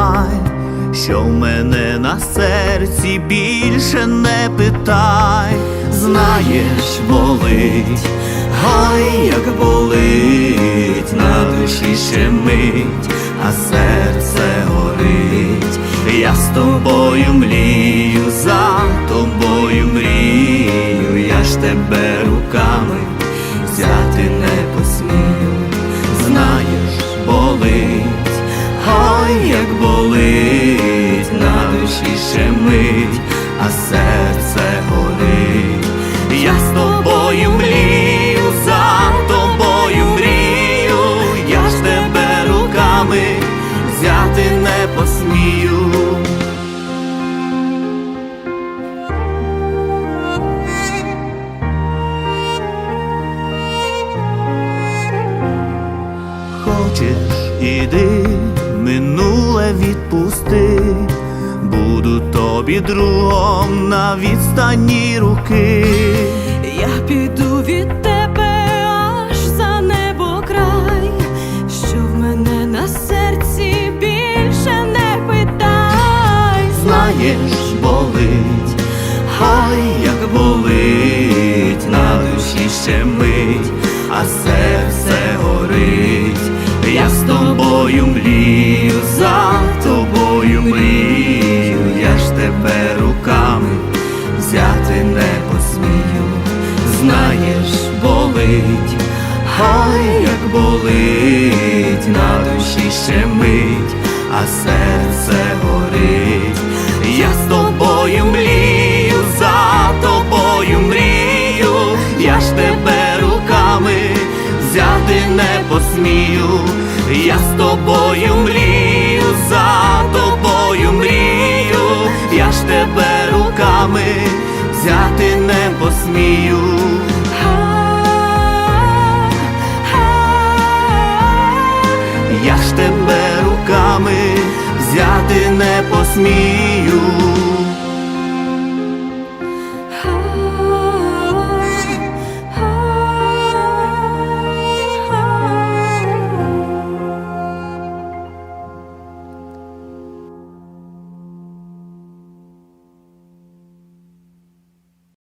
знай, що в мене на серці більше не питай, знаєш, болить, ой, як болить, на душі ще мить, а серце горить, я з тобою млію, за тобою мрію, я ж тебе руками взяти не посмію, тобою мрію, за тобою мрію, я ж тебе руками взяти не посмію. Хочеш, іди, минуле відпусти, буду тобі другом на відстані руки. Піду від тебе аж за небо край, що в мене на серці більше не питай. Знаєш, болить, хай як болить, на душі ще мить, а серце горить. Я з тобою мрію, за тобою мрію, я ж тебе руками взяти не. Знаєш, болить, хай як болить, на душі ще мить, а серце горить. Я з тобою мрію, за тобою мрію, я ж тебе руками взяти не посмію. Я з тобою мрію, за тобою мрію, я ж тебе руками взяти не посмію. Тебе руками взяти не посмію.